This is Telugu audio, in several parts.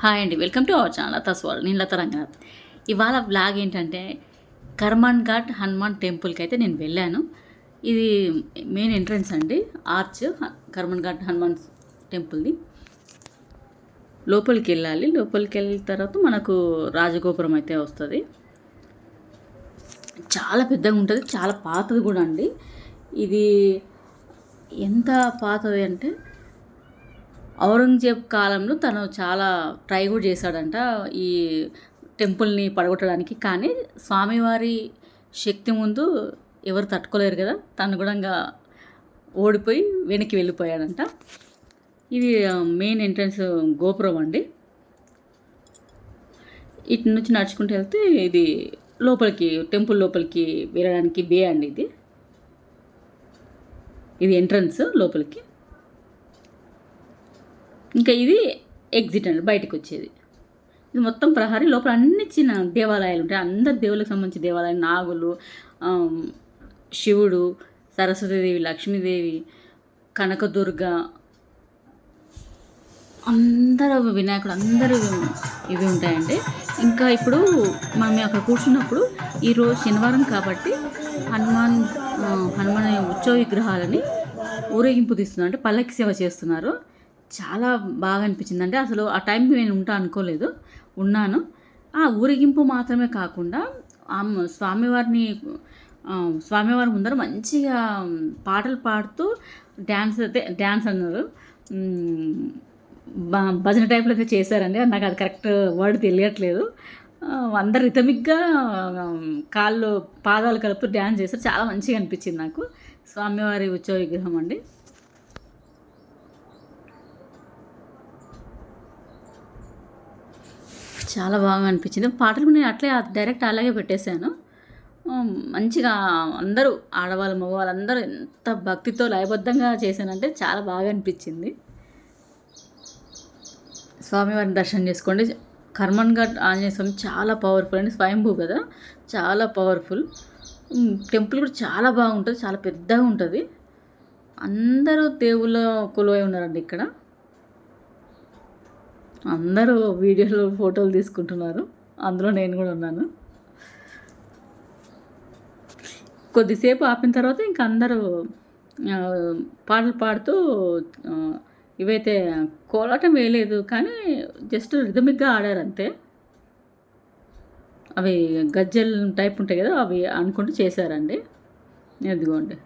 హాయ్ అండి welcome to our channel Latha స్వాల్ నేను లత రంగనాథ్. ఇవాళ బ్లాగ్ ఏంటంటే కర్మాన్ ఘాట్ హనుమాన్ టెంపుల్కి అయితే నేను వెళ్ళాను. ఇది మెయిన్ ఎంట్రన్స్ అండి ఆర్చ్ కర్మాన్ ఘాట్ హనుమాన్ టెంపుల్ది లోపలికి వెళ్ళాలి. లోపలికి వెళ్ళిన తర్వాత మనకు రాజగోపురం అయితే వస్తుంది. చాలా పెద్దగా ఉంటుంది చాలా పాతది కూడా అండి. ఇది ఎంత పాతది అంటే ఔరంగజేబ్ కాలంలో తను చాలా ట్రై కూడా చేశాడంట ఈ టెంపుల్ని పడగొట్టడానికి. కానీ స్వామివారి శక్తి ముందు ఎవరు తట్టుకోలేరు కదా తను కూడా ఇంకా ఓడిపోయి వెనక్కి వెళ్ళిపోయాడంట. ఇది మెయిన్ ఎంట్రన్స్ గోపురం అండి. ఇటు నుంచి నడుచుకుంటూ వెళ్తే ఇది లోపలికి టెంపుల్ లోపలికి వెళ్ళడానికి బే అండి ఇది. ఇది ఎంట్రన్స్ లోపలికి. ఇంకా ఇది ఎగ్జిట్ అండి బయటకు వచ్చేది ఇది మొత్తం ప్రహరీ లోపల అన్ని చిన్న దేవాలయాలు ఉంటాయి. అందరు దేవులకు సంబంధించిన దేవాలయాలు నాగులు శివుడు సరస్వతీదేవి లక్ష్మీదేవి కనకదుర్గ అందరూ వినాయకుడు అందరూ ఇవి ఉంటాయండి. ఇంకా ఇప్పుడు మనం అక్కడ కూర్చున్నప్పుడు ఈరోజు శనివారం కాబట్టి హనుమాన్ హనుమాన్ ఉత్సవ విగ్రహాలని ఊరేగింపు తీస్తున్నారు. అంటే పల్లకి సేవ చేస్తున్నారు. చాలా బాగా అనిపించింది. అంటే అసలు ఆ టైంకి నేను ఉంటా అనుకోలేదు. ఉన్నాను. ఆ ఊరేగింపు మాత్రమే కాకుండా ఆ స్వామివారిని స్వామివారి ముందర మంచిగా పాటలు పాడుతూ డ్యాన్స్ అయితే డ్యాన్స్ అన్నారు. భజన టైప్లో అయితే చేశారండి. నాకు అది కరెక్ట్ వర్డ్ తెలియట్లేదు. అందరు రిథమిక్గా కాళ్ళు పాదాలు కలుపుతూ డ్యాన్స్ చేస్తారు చాలా మంచిగా అనిపించింది నాకు. స్వామివారి ఉత్సవ విగ్రహం అండి. చాలా బాగా అనిపించింది. పాటలు నేను అట్లే డైరెక్ట్ అలాగే పెట్టేశాను. మంచిగా అందరూ ఆడవాళ్ళు మగవాళ్ళు అందరూ ఎంత భక్తితో లయబద్ధంగా చేశానంటే చాలా బాగా అనిపించింది. స్వామివారిని దర్శనం చేసుకోండి. కర్మన్ ఘాట్ ఆంజనేయ స్వామి చాలా పవర్ఫుల్ అండి. స్వయంభూ కదా? చాలా పవర్ఫుల్. టెంపుల్ కూడా చాలా బాగుంటుంది. చాలా పెద్దగా ఉంటుంది. అందరూ దేవుళ్ళ కొలువై ఉన్నారండి ఇక్కడ. అందరూ వీడియోలు ఫోటోలు తీసుకుంటున్నారు. అందులో నేను కూడా ఉన్నాను. కొద్దిసేపు ఆపిన తర్వాత ఇంక అందరూ పాటలు పాడుతూ ఇవైతే కోలాటం వేయలేదు కానీ జస్ట్ రిథమిక్గా ఆడారు అంతే. అవి గజ్జల్ టైప్ ఉంటాయి కదా అవి అనుకుంటూ చేశారండి. ఇదిగోండి.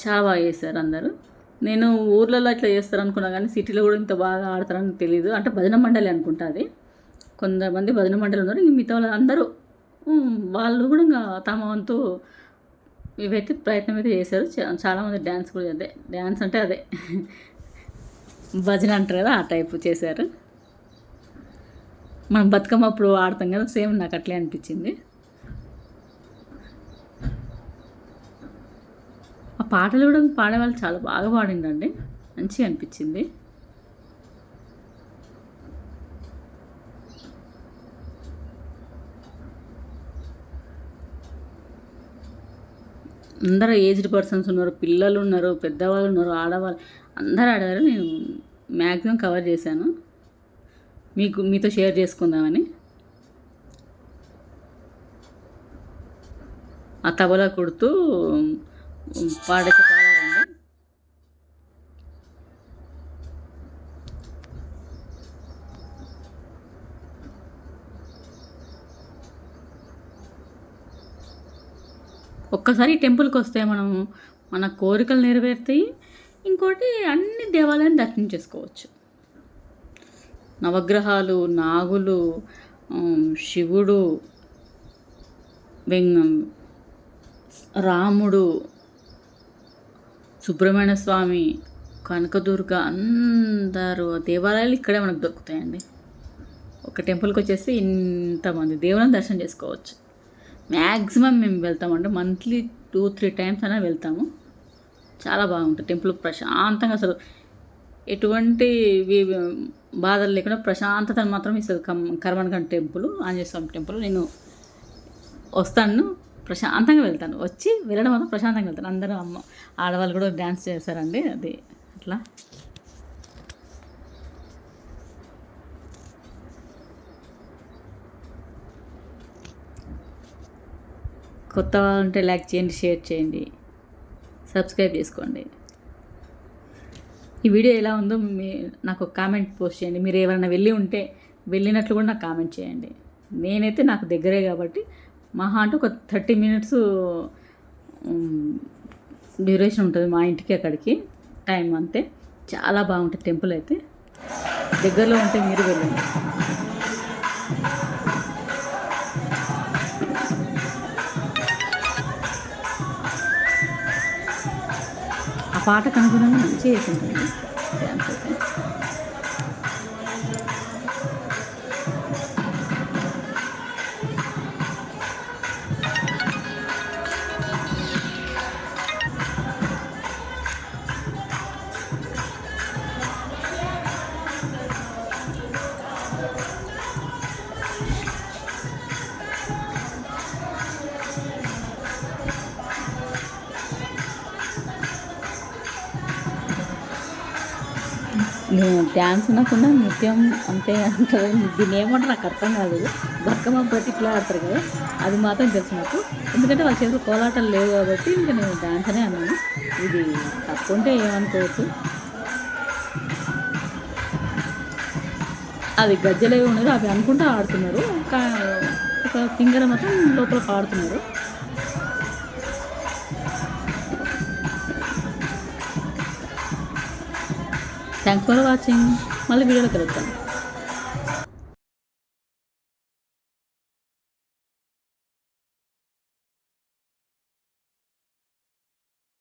చాలా బాగా చేశారు అందరూ. నేను ఊర్లలో అట్లా చేస్తారు అనుకున్నా కానీ సిటీలో కూడా ఇంత బాగా ఆడతారని తెలియదు అంటే భజన మండలి అనుకుంటా అది. కొంతమంది భజన మండలి ఉన్నారు. ఇంక మిగతా వాళ్ళు అందరూ వాళ్ళు కూడా ఇంకా తమ వంతు ఇవైతే ప్రయత్నం అయితే చేశారు. చా- చాలామంది డ్యాన్స్ కూడా అదే. డ్యాన్స్ అంటే అదే. భజన అంటారు కదా ఆ టైపు చేశారు. మనం బతుకమ్మ అప్పుడు ఆడతాం కదా సేమ్ నాకు అట్లే అనిపించింది. పాటలు కూడా పాడేవాళ్ళు చాలా బాగా పాడిందండి. మంచిగా అనిపించింది. అందరూ ఏజ్డ్ పర్సన్స్ ఉన్నారు పిల్లలు ఉన్నారు పెద్దవాళ్ళు ఉన్నారు ఆడవాళ్ళు అందరు ఆడారు. నేను మ్యాక్సిమం కవర్ చేశాను. మీకు మీతో షేర్ చేసుకుందామని. ఆ తబలా కొడుతూ పాడైతే పాడారండి. ఒక్కసారి టెంపుల్కి వస్తే మనం మన కోరికలు నెరవేరుతాయి. ఇంకోటి అన్ని దేవాలయాన్ని దర్శనం చేసుకోవచ్చు. నవగ్రహాలు నాగులు శివుడు వెంగ రాముడు సుబ్రహ్మణ్య స్వామి కనకదుర్గ అందరూ దేవాలయాలు ఇక్కడే మనకు దొరుకుతాయండి. ఒక టెంపుల్కి వచ్చేసి ఇంతమంది దేవులను దర్శనం చేసుకోవచ్చు. మ్యాక్సిమం మేము వెళ్తామంటే మంత్లీ టూ త్రీ టైమ్స్ అయినా వెళ్తాము. చాలా బాగుంటుంది. టెంపుల్ ప్రశాంతంగా అసలు ఎటువంటి వి- బాధలు లేకుండా ప్రశాంతతను మాత్రం ఇస్తుంది. Come Karmanghat temple Anjaneya Swami temple. నేను వస్తాను. ప్రశాంతంగా వెళ్తాను. వచ్చి వెళ్ళడం మాత్రం ప్రశాంతంగా వెళ్తాను. అందరూ అమ్మ ఆడవాళ్ళు కూడా డ్యాన్స్ చేస్తారండి అది అట్లా. కొత్త ఉంటే లైక్ చేయండి షేర్ చేయండి సబ్స్క్రైబ్ చేసుకోండి. ఈ వీడియో ఎలా ఉందో మీ నాకు కామెంట్ పోస్ట్ చేయండి. మీరు ఎవరైనా వెళ్ళి ఉంటే వెళ్ళినట్లు కూడా నాకు కామెంట్ చేయండి. నేనైతే నాకు దగ్గరే కాబట్టి మహా అంటే ఒక థర్టీ మినిట్స్ డ్యూరేషన్ ఉంటుంది మా ఇంటికి అక్కడికి. టైం అంతే. చాలా బాగుంటుంది టెంపుల్ అయితే. దగ్గరలో ఉంటే మీరు వెళ్ళండి. ఆ పాటకు అనుగుణంగా మంచిగా చేసి ఉంటుంది డ్యాన్స్ అనకుండా నృత్యం అంతే అంటారు దీన్ని ఏమంటారు నాకు అర్థం కాదు. బతుకమ్మ ప్రతి ఇట్లా ఆడతారు కదా అది మాత్రం తెలుసు నాకు. ఎందుకంటే వాళ్ళ చేతులు కోలాటాలు లేవు కాబట్టి ఇంకా నేను డ్యాన్స్ అనే అన్నాను ఇది తప్పు ఉంటే ఏమనుకోవచ్చు. అది గజ్జలేవి ఉన్నారు అవి అనుకుంటూ ఆడుతున్నారు. ఒక ఒక సింగర్ మాత్రం లోపల పాడుతున్నారు. థ్యాంక్స్ ఫర్ వాచింగ్ మళ్ళీ వీడియోలో కలుగుతాను